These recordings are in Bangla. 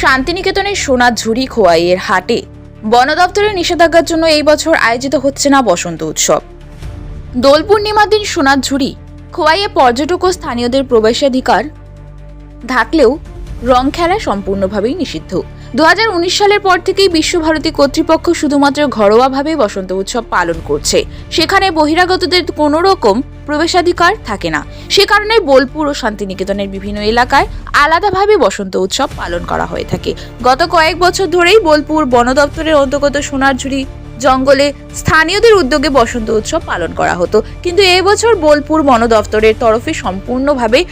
শান্তিনিকেতনের সোনার ঝুড়ি খোয়াইয়ের হাটে। বন দপ্তরের নিষেধাজ্ঞার জন্য এই বছর আয়োজিত হচ্ছে না বসন্ত উৎসব। দোল পূর্ণিমার দিন সোনার ঝুড়ি খোয়াইয়ে পর্যটক ও স্থানীয়দের প্রবেশাধিকার থাকলেও রং খেলা সম্পূর্ণভাবেই নিষিদ্ধ। দুহাজার উনিশ সালের পর থেকেই বিশ্বভারতী কর্তৃপক্ষ শুধুমাত্র ঘরোয়াভাবে বসন্ত উৎসব পালন করছে। সেখানে বহিরাগতদের কোনো রকম প্রবেশাধিকার থাকে না। সে কারণে বোলপুর ও শান্তিনিকেতনের বিভিন্ন এলাকায় আলাদাভাবে বসন্ত উৎসব পালন করা হয়ে থাকে। গত কয়েক বছর ধরেই বোলপুর বন দপ্তরের অন্তর্গত সোনারঝুড়ি জঙ্গলে স্থানীয়দের উদ্যোগে বসন্ত উৎসব পালন করা হতো। কিন্তু এবছর বোলপুর বন দপ্তরের তরফে সম্পূর্ণভাবে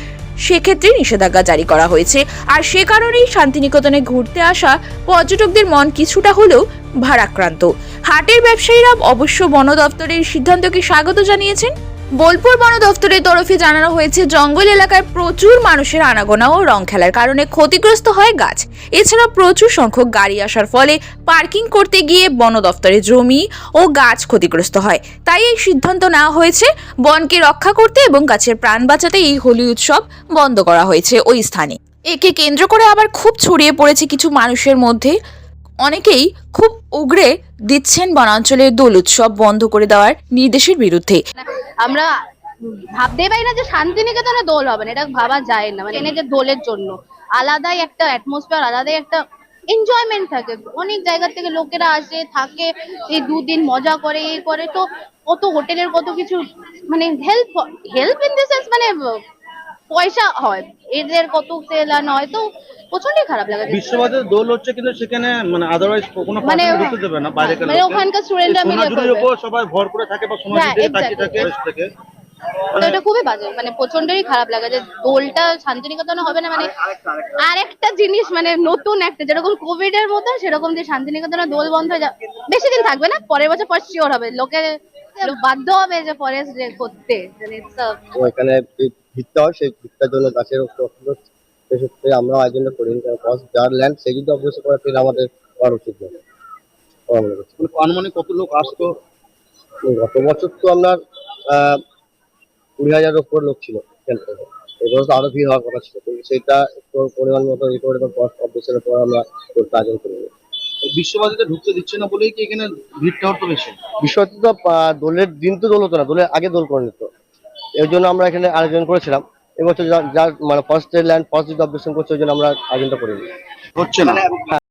সেক্ষেত্রে নিষেধাজ্ঞা জারি করা হয়েছে। আর সে কারণেই শান্তিনিকেতনে ঘুরতে আসা পর্যটকদের মন কিছুটা হলেও ভারাক্রান্ত। হাটের ব্যবসায়ীরা অবশ্য বন দপ্তরের সিদ্ধান্তকে স্বাগত জানিয়েছেন বোলপুর বন দফতরের তরফে জানানো হয়েছে, জঙ্গল এলাকায় প্রচুর মানুষের আনাগোনা ও রং খেলার কারণে ক্ষতিগ্রস্ত হয় গাছ। এছাড়া প্রচুর সংখ্যক গাড়ি আসার ফলে পার্কিং করতে গিয়ে বন দপ্তরের জমি ও গাছ ক্ষতিগ্রস্ত হয়। তাই এই সিদ্ধান্ত নেওয়া হয়েছে, বনকে রক্ষা করতে এবং গাছের প্রাণ বাঁচাতে এই হোলি উৎসব বন্ধ করা হয়েছে ওই স্থানে। একে কেন্দ্র করে আবার খুব ছড়িয়ে পড়েছে কিছু মানুষের মধ্যে। অনেকেই খুব উগরে দিচ্ছেন বনাঞ্চলের দোল উৎসব বন্ধ করে দেওয়ার নির্দেশের বিরুদ্ধে। আমরা ভাবতেই পারি না যে শান্তিনিকেতনে দোল হবে না, এটা ভাবা যায় না। মানে যে দোলের জন্য আলাদাই একটা অ্যাটমসফিয়ার আলাদাই একটা এনজয়মেন্ট থাকে। অনেক জায়গা থেকে লোকেরা আসে, থাকে, এই দুদিন মজা করে এই করে তো কত হোটেলের কত কিছু মানে help help in the sense মানে পয়সা হয় এদের কত সেল আর হয় তো প্রচন্ডই খারাপ লাগে। বিশ্ববাজারে দোল হচ্ছে কিন্তু সেখানে মানে আদারওয়াইজ কোনো মানে ঢুকতে দেবে না বাইরে মানে ওখানকার স্টুডেন্টরা মিলে করবে। উপর সবাই ভর করে থাকে বা সোনাঝুরি হ্যাঁ, থেকে তাকিয়ে থাকে থেকে তো এটা খুবই বাজে মানে প্রচন্ডই খারাপ লাগে যে দোলটা শান্তিনিকেতনে হবে না মানে আরেকটা জিনিস মানে নতুন একটা যেরকম কোভিড এর মতো সেরকম যে শান্তিনিকেতনে দোল বন্ধ হয়ে যাবে। বেশি দিন থাকবে না পরের বছর পর শিওর হবে। লোকে বাধ্য হবে যে পরে করতে মানে ভিত্তা হয় সেই ভিত্তার জন্য গাছের সেক্ষেত্রে আমরা আয়োজনটা করি। যার ল্যান্ড সে যদি অবশ্যই করে তাহলে আমাদের করা উচিত নয় মনে মানে আনুমানিক কত লোক আসতো? গত বছর তো আপনার কুড়ি হাজারের উপর লোক ছিল এবার তো আরও ভিড় হওয়ার কথা ছিল কিন্তু সেটা একটু পরিমাণ মতো ই করে কস্ট অফিসের পর আমরা করতে আয়োজন করি। এই বিশ্ববাজারে ঢুকতে দিচ্ছে না বলেই কি এখানে ভিড়টা হতো বেশি? বিষয়টি তো দোলের দিন তো দোল হতো না। দোলের আগে দোল করে নিত। এর জন্য আমরা এখানে আয়োজন করেছিলাম। এবছর যার মানে ফার্স্ট ল্যান্ড ফার্স্ট অবজেকশন করছে ওই জন্য আমরা আয়োজনটা করিনি। হচ্ছে না?